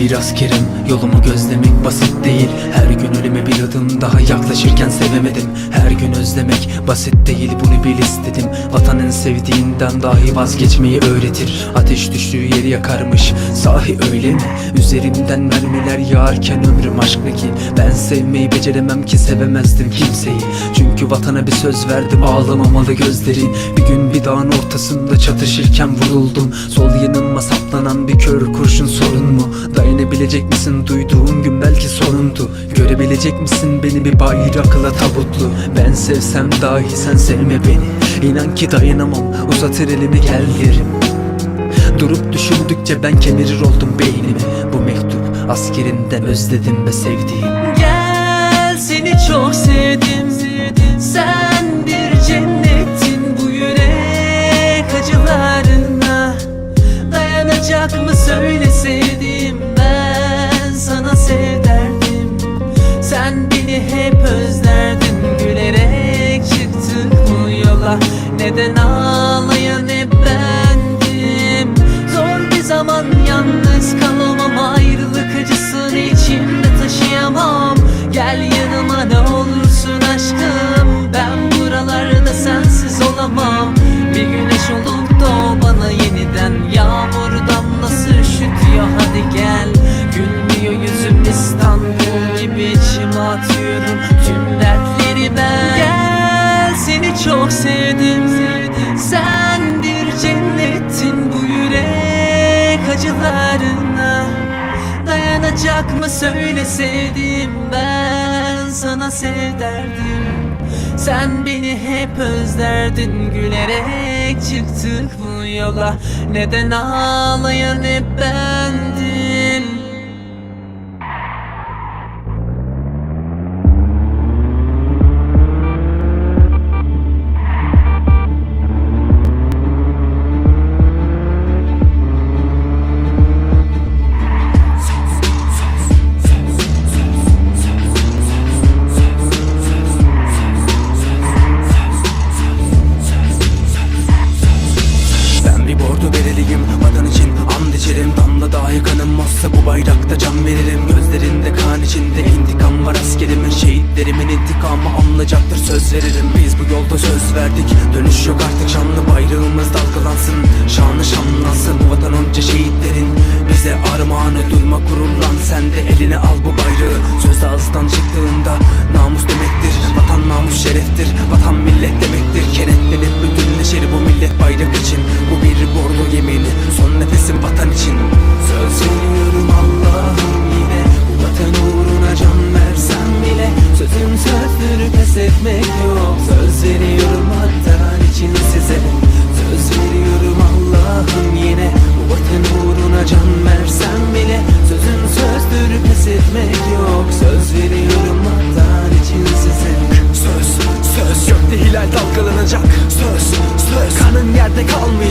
Bir askerim Yolumu gözlemek basit değil. Her gün ölüme bir adım daha yaklaşırken sevemedim. Her gün özlemek basit değil bunu bil istedim. Vatanın sevdiğinden dahi vazgeçmeyi öğretir. Ateş düştüğü yeri yakarmış Sahi öyle mi? Üzerimden mermiler yağarken ömrüm aşk ne ki? Ben sevmeyi beceremem ki sevemezdim kimseyi Çünkü vatana bir söz verdim ağlamamalı gözlerin Bir gün bir dağın ortasında çatışırken vuruldum. Sol yanıma saplanan bir kör kurşun sorun mu? Dayanabilecek misin? Duyduğun gün belki sonundu Görebilecek misin beni? Bir bayrakla tabutlu. Ben sevsem dahi sen sevme beni. İnan ki dayanamam. Uzatır elimi gel derim Durup düşündükçe ben kemirir oldum beynimi Bu mektup askerinden özledim ve sevdiğim. Gel seni çok sevdim Sen bir cennettin bu acılarına. Dayanacak mı söyle sevdim Ben sana sev derdim Sen beni hep özlerdin Gülerek çıktık yola. Neden içime atıyorum Tüm dertleri ben. Gel seni çok sevdim. Sen bir cennettin bu yürek acılarına. Dayanacak mı söyle sevdim ben sana sev derdim Sen beni hep özlerdin gülerek çıktık bu yola. Neden ağlayan hep bendin İntikamı anlayacaktır söz veririm. Biz bu yolda söz verdik. Dönüş yok artık şanlı bayrağımız dalgalansın. Şanı şanlansın bu vatan onca şehitlerin. Bize armağanı durma gururlan. Sen de eline al bu bayrağı. Söz ağızdan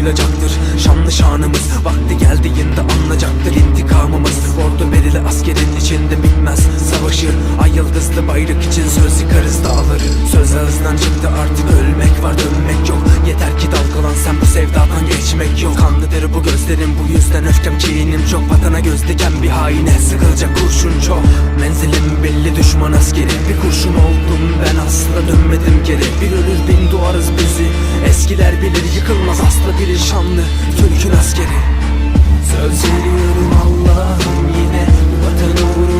duyulacaktır. Şanlı şanımız Vakti geldiğinde anlayacaktır yüzden öfkem kinim çok Vatana göz diken bir haine. Sıkılacak kurşun çok Menzilim belli düşman askeri. Bir kurşun oldum ben asla dönmedim geri. Bir ölür bin doğarız bizi Eskiler bilir yıkılmaz asla biri şanlı Türk'ün askeri. Söz veriyorum Allah'ım yine vatan uğruna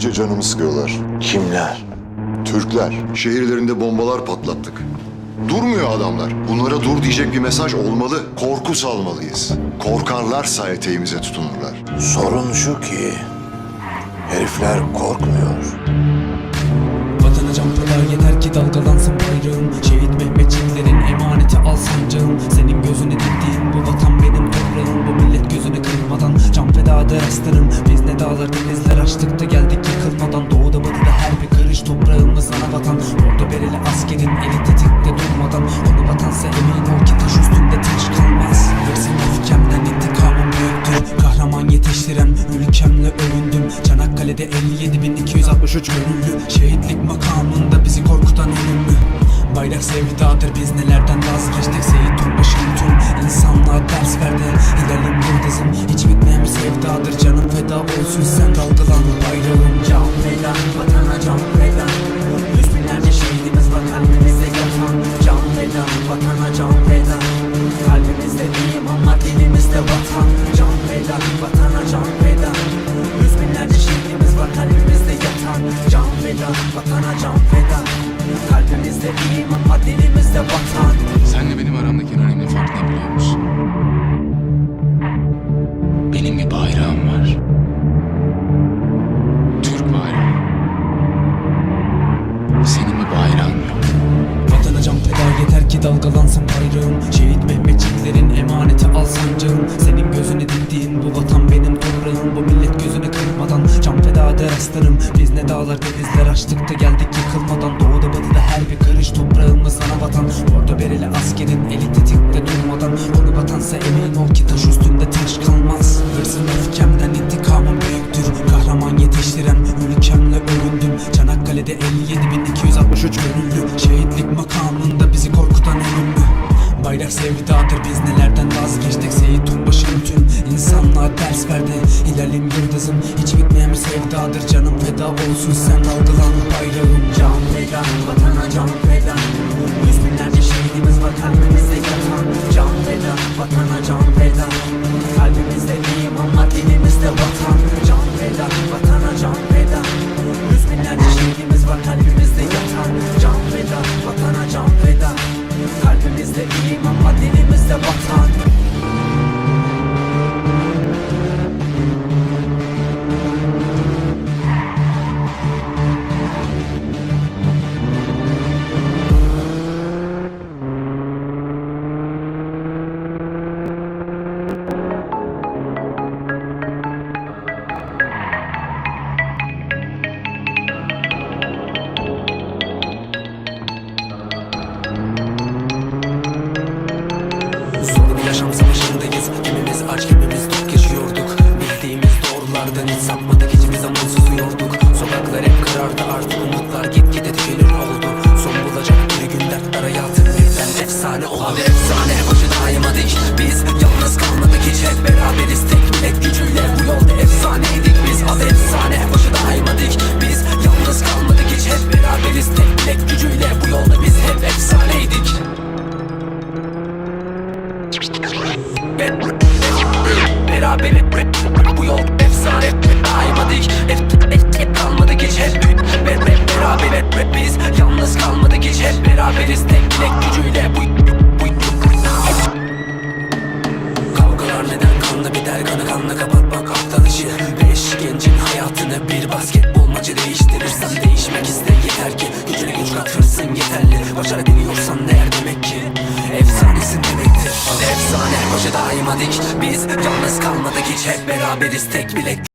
İyice canımı sıkıyorlar. Kimler? Türkler. Şehirlerinde bombalar patlattık. Durmuyor adamlar. Bunlara dur diyecek bir mesaj olmalı. Korku salmalıyız. Korkarlarsa eteğimize tutunurlar. Sorun şu ki herifler korkmuyor. Vatana can feda yeter ki dalgalansın bayrağım Şehit Mehmetçiklerin emaneti al sancağım Senin gözüne diktiğin bu vatan benim toprağım Bu millet gözünü kırmadan can feda eder aslanım Biz ne dağlar denizler açtık da geldik Bayrak sevdadır biz nelerden vazgeçtik? Seyit Turbaş'ın tüm insanlığa ders verdi Hilalim yıldızım hiç bitmeyen bir sevdadır Canım feda olsun. Sen dalgalan bayrağım Can feda vatana can feda Yüz binlerce şehidimiz var kalbimizde yatan. Can feda vatana can feda Kalbimizde değil ama dilimizde vatan. Can feda vatana can feda Yüz binlerce şehidimiz var kalbimizde yatan. Can feda vatana can feda Değil ama dilimizde vatan Senle benim aramdaki en önemli fark ne biliyor musun? Benim bir bayrağım var. Türk bayrağı. Senin bir bayrağın yok. Vatana can feda yeter ki dalgalansın bayrağım Şehit Mehmetçiklerin emaneti al sancağım aslanım Biz ne dağlar denizler açtık da geldik yıkılmadan. Doğuda batıda her bir karış toprağımız ana vatan. Orada bereli askerin eli tetikte durmadan. Konu vatansa emin ol ki taş üstünde taş kalmaz. Hırsın öfkemden intikamım büyüktür. Kahraman yetiştiren ülkemle övündüm. Çanakkale'de 57.263 gönüllü. Şehitlik makamında bizi korkutan ölümlü Bayrak sevdadır biz nelerden vazgeçtik? Seyit Turbaş'ın tüm insanlığa ders verdi. Hilalim yıldızım hiç sevdadır Canım feda olsun. Sen dalgalan bayrağım Can feda vatana can feda Yüz binlerce şehidimiz var kalbimizde yatan Can feda vatana can. feda Beraber bu yol efsane Aymadık hep, kalmadık hiç hep Be, be, Beraber yalnız kalmadık hiç hep beraberiz Tek bilek gücüyle bu, Kavgalar neden kanla biter kanı kanla kapatmak aptal işi. Beş gencin hayatını bir basketbol hep beraberiz tek bilek